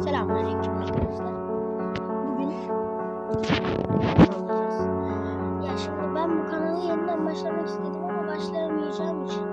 Selamünaleyküm arkadaşlar. Bugün. Ya şimdi ben bu kanalı yeniden başlamak istedim ama başlayamayacağım için.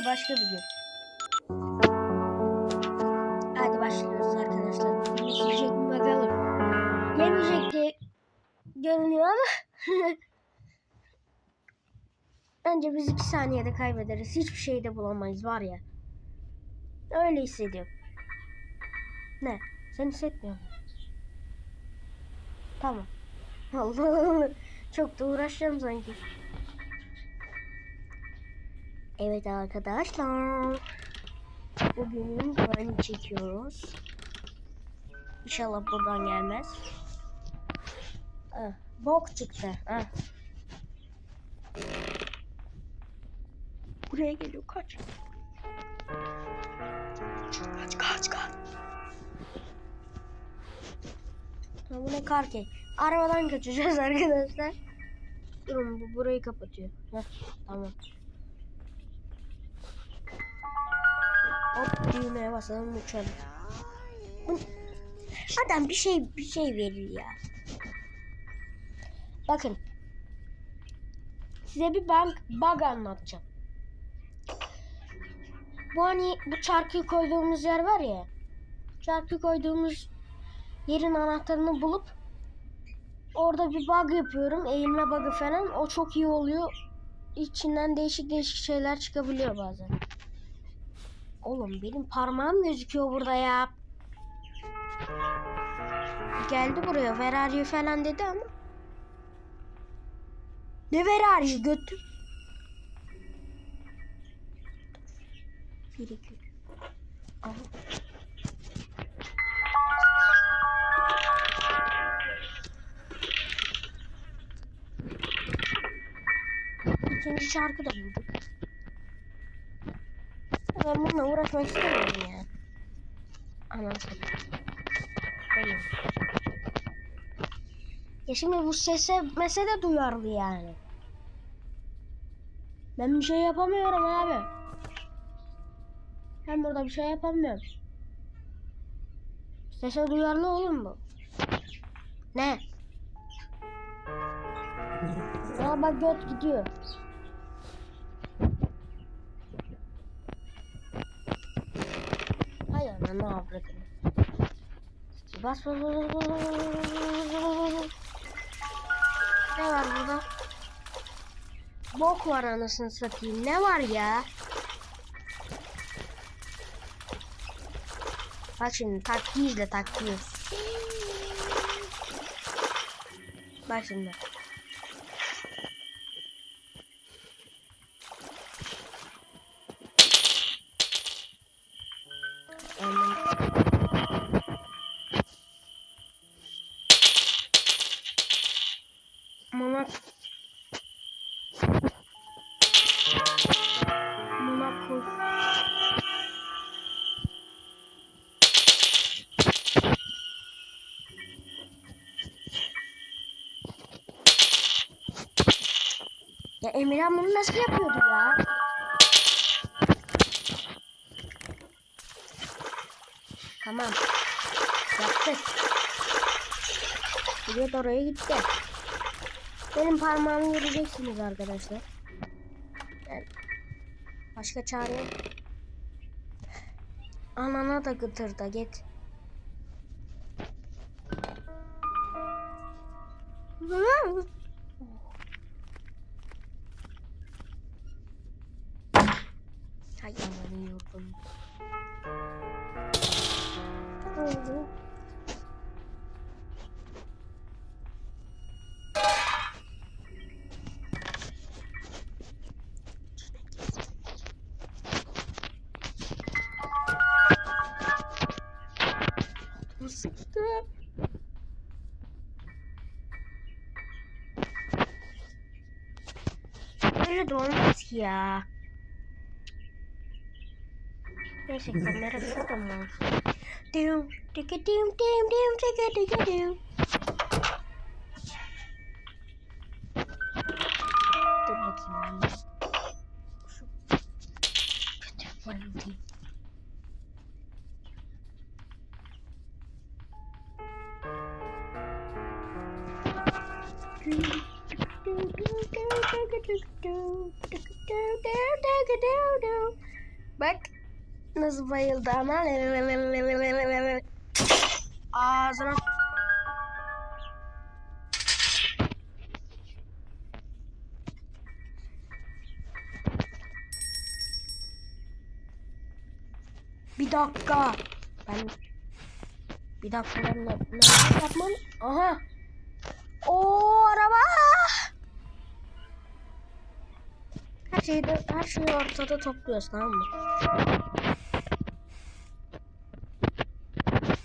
Da başka bir gün. Hadi başlıyoruz arkadaşlar. Yetecek mi bakalım. Yemeyecek diye görünüyor ama Bence biz iki saniyede kaybederiz. Hiçbir şey de bulamayız var ya. Öyle hissediyorum. Ne? Sen hissetmiyor musun? Tamam. Allah Allah. Çok da uğraşacağım sanki. Evet arkadaşlar. Bugün Granny çekiyoruz. İnşallah buradan gelmez. Ah, bok çıktı. Ah. Buraya geliyor kaç. Kaç kaç kaç. Bu ne karke. Arabadan kaçacağız arkadaşlar. Durun bu burayı kapatıyor. Heh, tamam. Hop düğmeye basalım uçalım. Adam bir şey bir şey verir ya. Bakın. Size bir bug, bug anlatacağım. Bu hani bu çarkı koyduğumuz yer var ya. Çarkı koyduğumuz yerin anahtarını bulup orada bir bug yapıyorum. Eğilme bug'ı falan. O çok iyi oluyor. İçinden değişik değişik şeyler çıkabiliyor bazen. Oğlum benim parmağım gözüküyor burada ya. Geldi buraya Ferrari falan dedi ama. Ne Ferrari götü? Bir iki. Aha. İkinci şarkı da bulduk. Ben bununla uğraşmak istemiyorum ya. Anasını. Benim. Ya şimdi bu sese mesele duyarlı yani. Ben bir şey yapamıyorum abi. Ben burada bir şey yapamıyorum. Sese duyarlı oğlum bu. Ne? Ya bak göt gidiyor. Hay ana ne yapıyordun? Bas bas bas bas bas bas bas. Ne var burada? Bok var anasını satayım. Ne var ya? Bak şimdi taktiği izle taktiği. Bak şimdi. Meryem bunu nasıl yapıyordu ya? Tamam. Yaptık. Bilet oraya gitti. Benim parmağımı göreceksiniz arkadaşlar. Yani başka çare yok. Anana da gıtır da git. Hmm. Ananı yurdum. Sıçtı. Öyle de olmaz ya. Gerçekten merak ettim. Düm, tiki dim, dim, dim, tiki dim, dim. Bayıldı ama. Ağzına Bir dakika. Ben bir dakika ben ne, ne yapmam? Aha. O araba. Her şeyi her şeyi ortada topluyoruz tamam mı?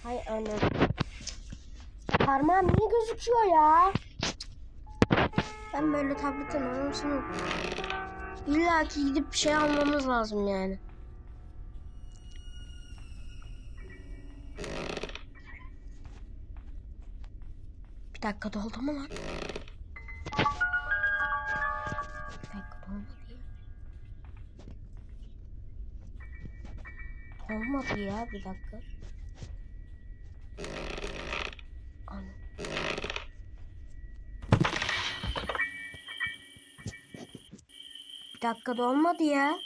Hay anam. Parmağım niye gözüküyor ya? Ben böyle tabletin anasını İlla ki gidip bir şey almamız lazım yani. Bir dakika doldu mu lan? Bir dakika dolmadı ya. Olmadı ya bir dakika. Ana. Bir dakika dolmadı ya.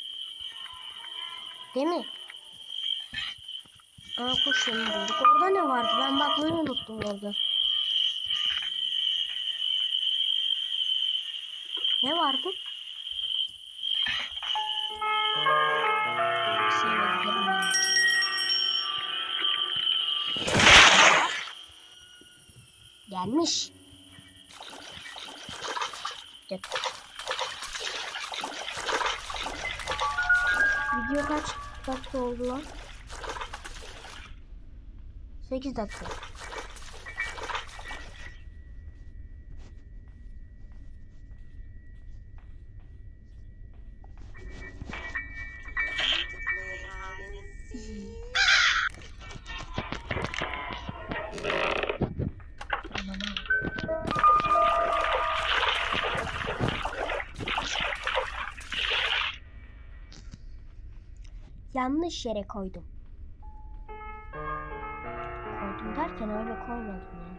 Değil mi? Aa kuş bulduk. Orada ne vardı? Ben bakmayı unuttum orada. Ne vardı? Gelmiş. Gel. Video kaç dakika oldu lan? 8 dakika. Yanlış yere koydum. Koydum derken öyle koymadım ya.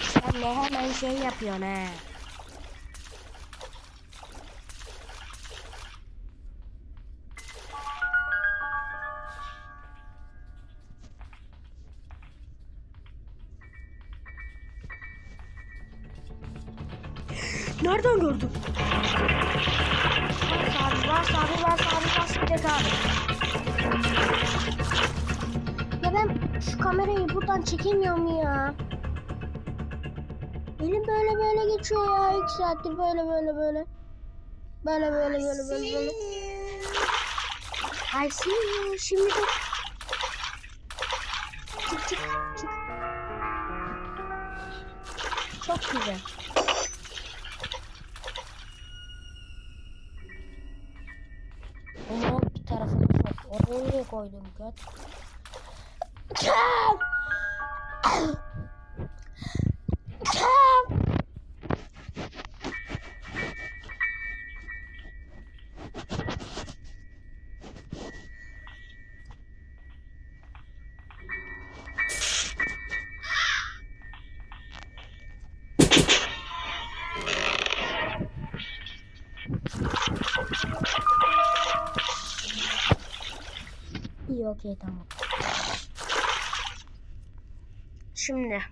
Sen ne hemen şey yapıyorsun ha? Elim böyle böyle geçiyor ya. İki saattir böyle böyle böyle. Böyle böyle böyle böyle böyle. I see you. Şimdi de... Çık çık çık. Çok güzel. Onu bir tarafına sok. Oraya niye koydum göt? Okey okey tamam. Şimdi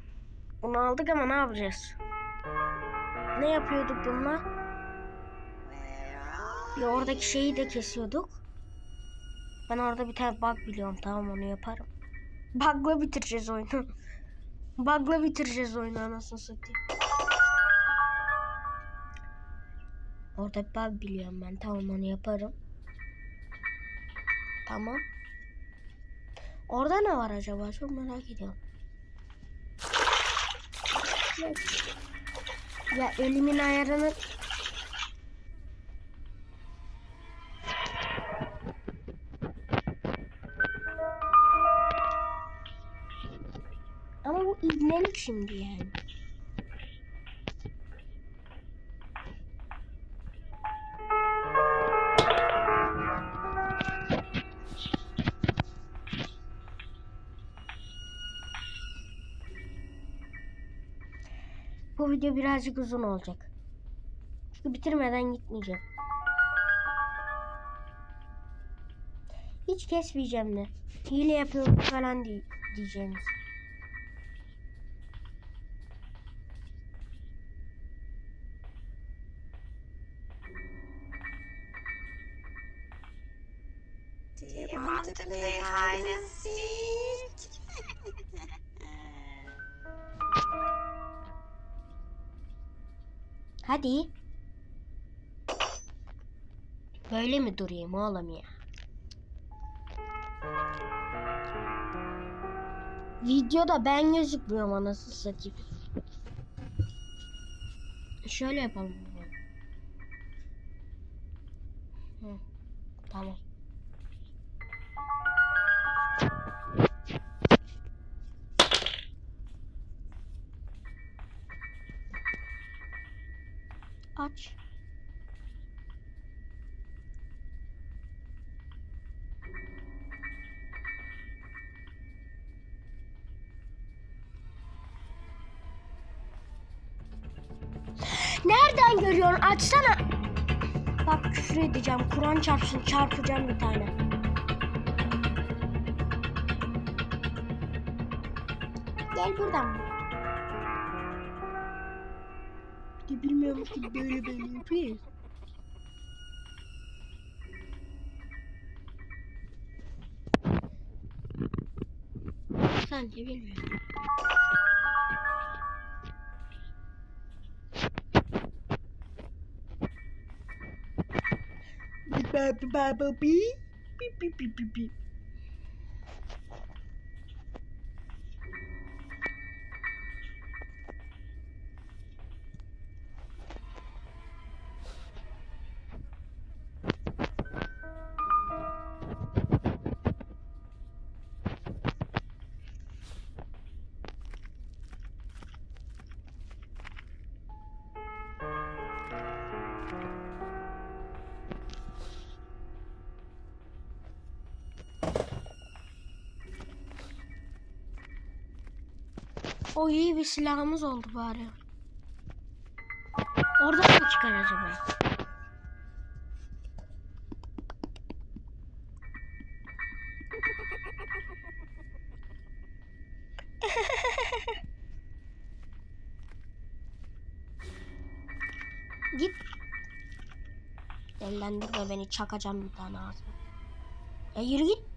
bunu aldık ama ne yapacağız? Ne yapıyorduk bununla? Bir oradaki şeyi de kesiyorduk. Ben orada bir tane bug biliyorum. Tamam onu yaparım. Bug'la bitireceğiz oyunu. Bug'la bitireceğiz oyunu anasını satayım. Orada bir bug biliyorum ben. Tamam onu yaparım. Tamam. Orada ne var acaba? Çok merak ediyorum. Ya elimin ayarını Ama bu ibnelik şimdi yani. Video birazcık uzun olacak. Çünkü bitirmeden gitmeyeceğim. Hiç kesmeyeceğim de. Hile yapıyorum falan diye, diyeceğiniz. Böyle mi durayım oğlum ya? Videoda ben gözükmüyorum anasını satayım. Şöyle yapalım. Hı, tamam. Küfür edeceğim. Kur'an çarpsın. Çarpacağım bir tane. Gel buradan. De bilmiyorum ki böyle böyle yapıyoruz. Sen de bilmiyorum. O iyi bir silahımız oldu bari. Orada mı çıkar acaba? Git. Dellendirme beni çakacağım bir tane ağzına. Ya yürü git.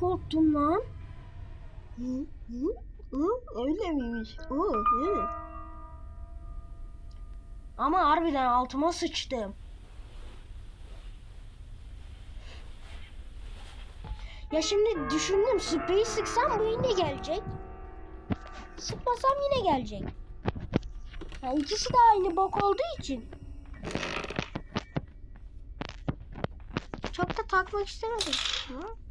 Korktum lan. Hı, hı, hı, öyle miymiş? Hı, hı. Ama harbiden altıma sıçtım. Ya şimdi düşündüm spreyi sıksam bu yine gelecek. Sıkmasam yine gelecek. Ya ikisi de aynı bok olduğu için. Çok da takmak istemedim. Hı?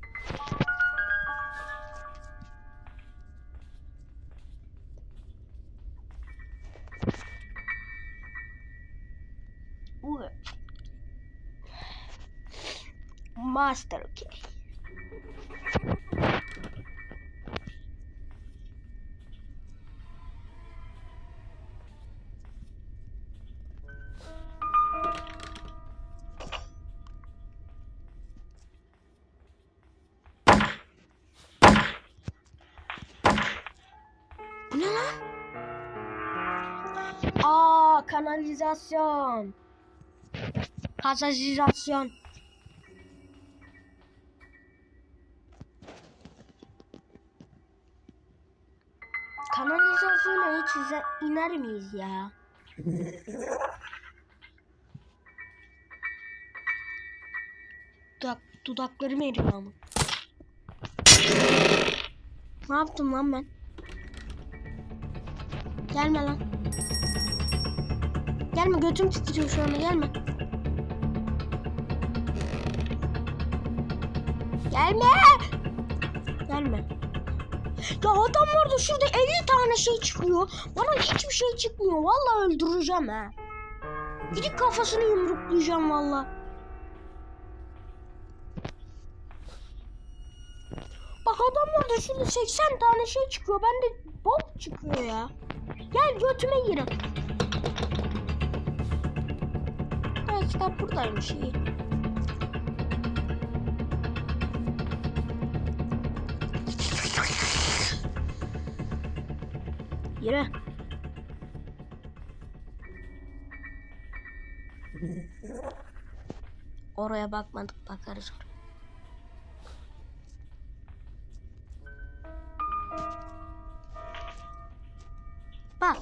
Master? Aa kanalizasyon. Kanalizasyon. Kanalizasyona hiç iner miyiz ya? Dudak, dudaklarım eriyor ama. Ne yaptım lan ben? Gelme lan. Gelme götüm titriyor şu anda gelme. Gelme. Gelme. Ya adam orada şurada 50 tane şey çıkıyor. Bana hiçbir şey çıkmıyor. Vallahi öldüreceğim ha. Gidip kafasını yumruklayacağım vallahi. Bak adam orada şurada 80 tane şey çıkıyor. Bende bok çıkıyor ya. Gel götüme girin. Ha kitap buradaymış iyi. Yürü. Oraya bakmadık bakarız oraya. Bak.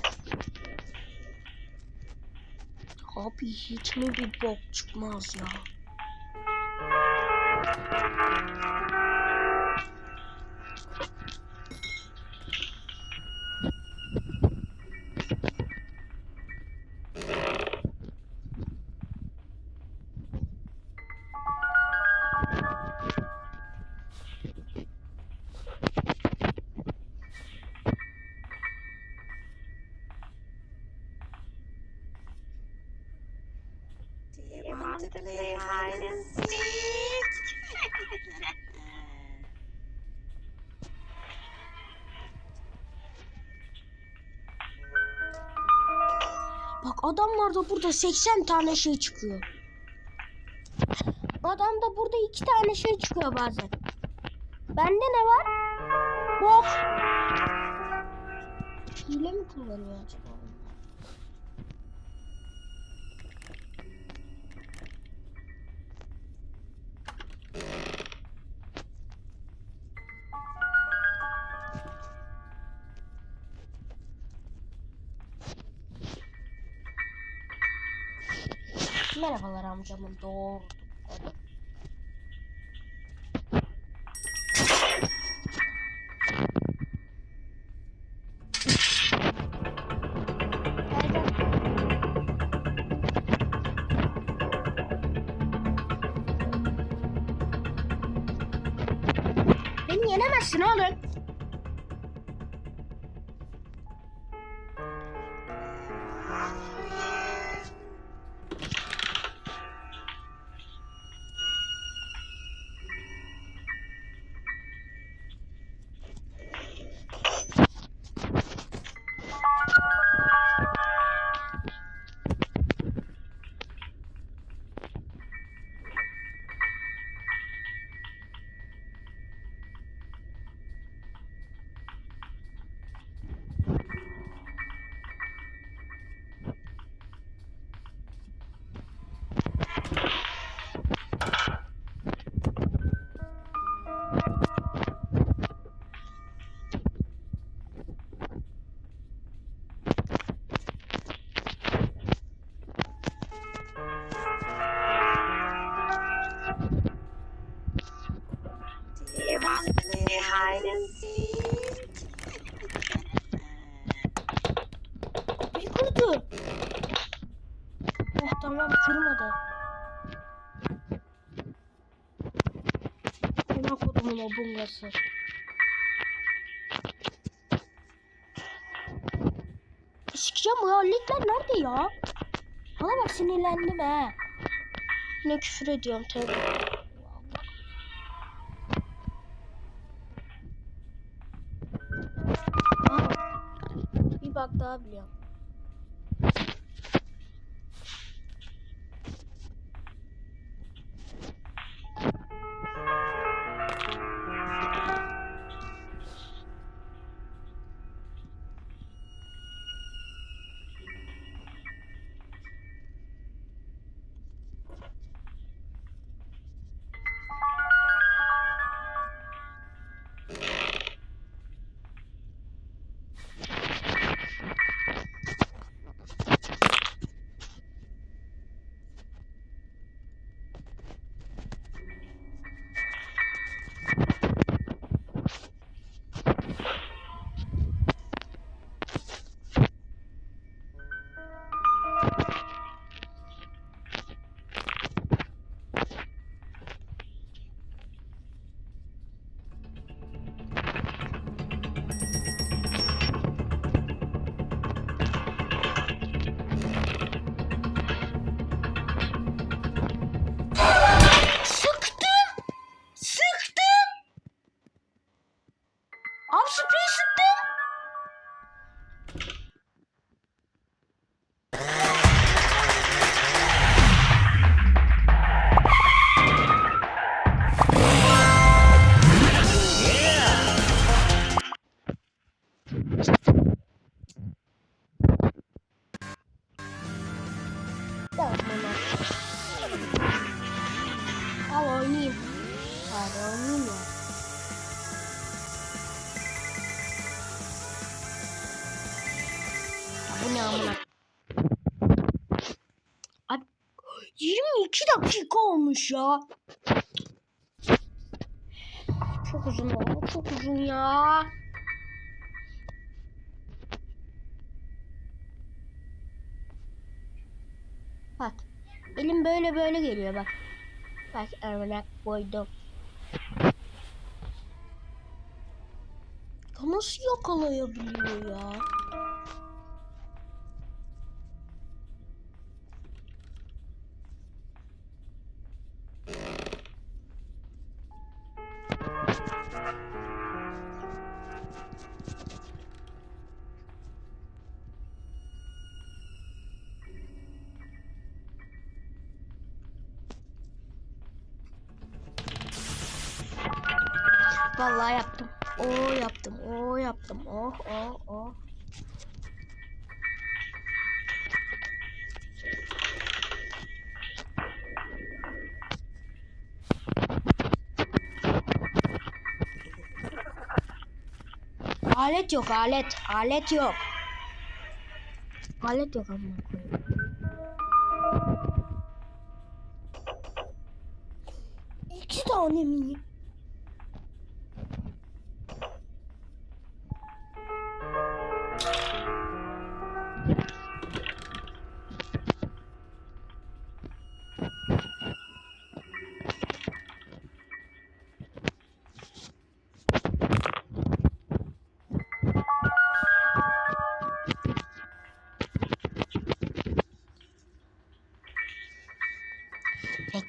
Abi hiç mi bir bok çıkmaz ya? Bak adamlarda burada 80 tane şey çıkıyor. Adamda burada iki tane şey çıkıyor bazen. Bende ne var? Bok. Hile mi kullanıyor acaba? Merhabalar amcamın doğru. Kodumun o bungası. Sikeceğim bu halletler nerede ya? Bana bak sinirlendim he. Ne küfür ediyorum tabii. Aa, bir bak daha biliyorum. Dakika olmuş ya. Çok uzun oldu. Çok uzun ya. Bak. Elim böyle böyle geliyor bak. Bak örnek koydum. Nasıl yakalayabiliyor ya? Vallahi yaptım. O yaptım. O yaptım. Oh oh oh. Alet yok alet. Alet yok. Alet yok koyayım. İki tane mi?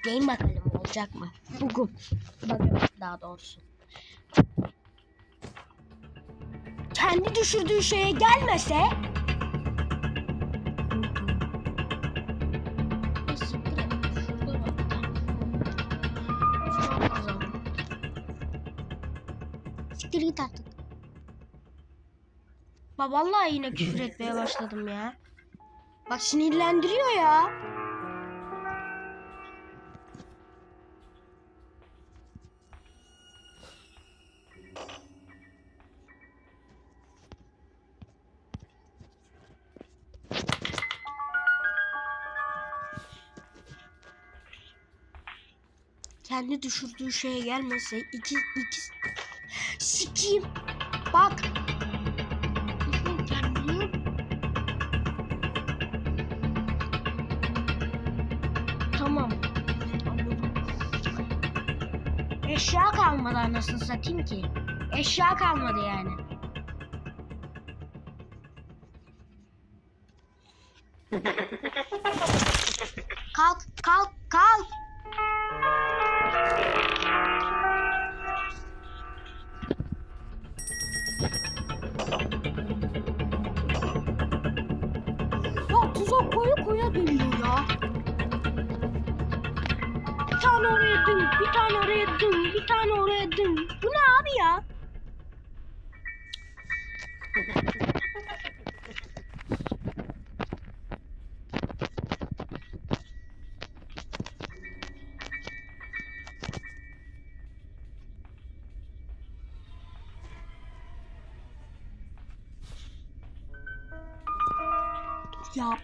Bekleyin bakalım olacak mı? Bugün. Bakın daha doğrusu. Kendi düşürdüğü şeye gelmese Siktir git artık. Vallahi yine küfür etmeye başladım ya. Bak sinirlendiriyor ya. Kendi düşürdüğü şeye gelmese iki iki sikeyim. Bak. Tamam. Eşya kalmadı anasını satayım ki. Eşya kalmadı yani. kalk.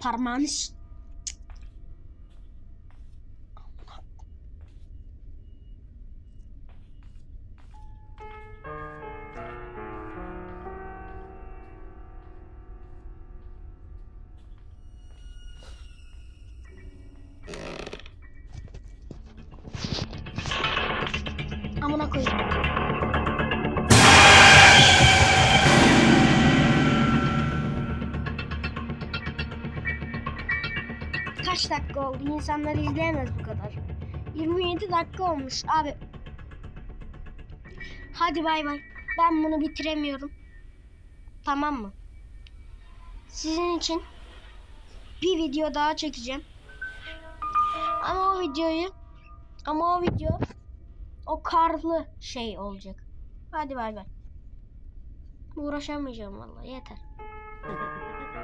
Parmağını İnsanlar izleyemez bu kadar. 27 dakika olmuş abi. Hadi bay bay. Ben bunu bitiremiyorum. Tamam mı? Sizin için bir video daha çekeceğim. Ama o videoyu ama o video o karlı şey olacak. Hadi bay bay. Uğraşamayacağım vallahi yeter.